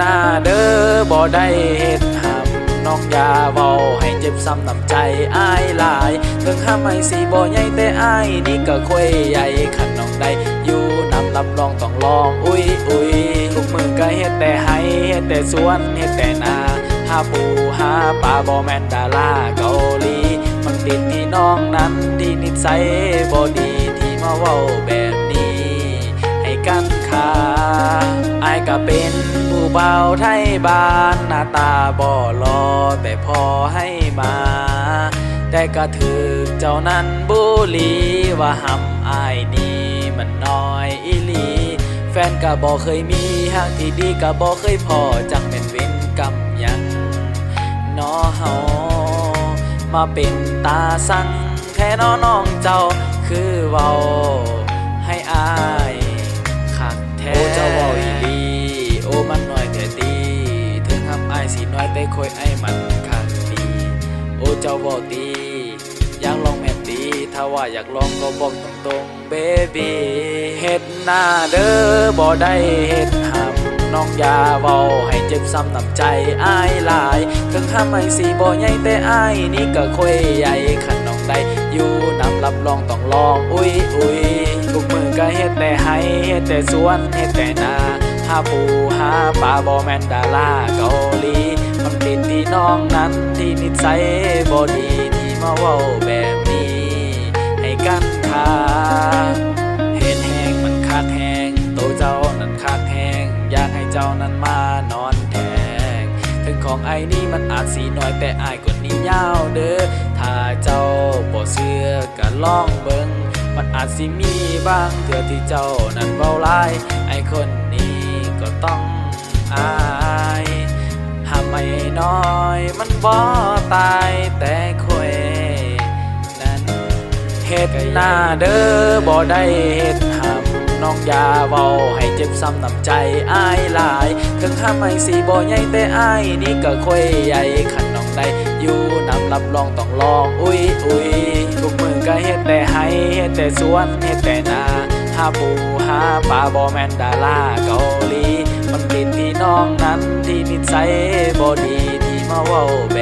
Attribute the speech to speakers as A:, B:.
A: น้าเด้อบ่ได้เฮ็ดห้ามน้องอย่าเว้าให้เจ็บซ้ำน้ำใจอายหลายถึงห้ามไม่สิบ่ใหญ่แต่อายนี่ก็ค่อยใหญ่ขันน้องได้อยู่นำรับรองต้องลองอุ้ยอุ้ยทุกมือก็เฮ็ดแต่ให้เฮ็ดแต่สวนเฮ็ดแต่นาหาปูหาปลาบ่แม่นดาราเกาหลีมันติดที่น้องนั้นที่นิสัยบ่ดีที่มาเว้าแบบนี้ ให้กันขาอายก็เป็น เบาไทยบานหน้าตาบ่รอแต่พอให้มา แต่ก็ถือเจ้านั้นบุลีว่าหำอายนี่มันน้อยอีหลี แฟนก็บ่เคยมีหากที่ดีก็บ่เคยพอจังเป็นเว้นกรรมหยังนอเฮามาเป็นตาสั่งแค่นอน้องเจ้าคือเว้าให้อาย แต่คอยไอ้มันคักดีโอ้เจ้าเว้าตีอยากลองแม่นตี ถ้าว่าอยากลองก็บอกตรงๆเบบีเฮ็ดหน้าเด้อบ่ได้เฮ็ดหำน้องอย่าเว้าให้เจ็บซ้ำน้ำใจอายหลายถึงห้ามไม่สีบ่ใหญ่แต่อายนี่ก็ค่อยใหญ่ขันน้องได้อยู่นำรับรองต้องลองอุ้ยอุ้ยทุกมือก็เฮ็ดแต่ให้เฮ็ดแต่สวนเฮ็ดแต่นาหาปูหาปลาบ่แม่นดาราเกาหลี น้องนั้นที่นิสัยบ่ดีที่มาเว้าแบบนี้ ให้กันขาเห็นแหงมันคักแหงโตเจ้านั้นคักแหงอยากให้เจ้านั้นมานอนแทงถึงของไอ้นี่มันอาจสีน้อยแต่อายกว่านี้ยาวเด้อถ้าเจ้าบ่เชื่อก็ลองเบิงมันอาจสิมีบางเถื่อที่เจ้านั้นเว้าลายไอ้คนนี้ก็ต้องอาย หาไม่น้อย มันบ่ตายแต่คอยนั้นเฮ็ดหน้าเด้อบ่ได้เฮ็ดหำน้องยาเว้าให้เจ็บซ้ำน้ำใจอายหลายถึงห้ามไม่สิบ่ใหญ่แต่อายนี่ก็ค่อยใหญ่ขันน้องได้อยู่นำรับรองต้องลองอุ้ยอุ้ยทุกมือก็เฮ็ดแต่ให้เฮ็ดแต่สวนเฮ็ดแต่นาหาปูหาปลาบ่แม่นดาราเกาหลี ท้องนั้นที่นิสัยบ่ดีที่มาเว้าแบ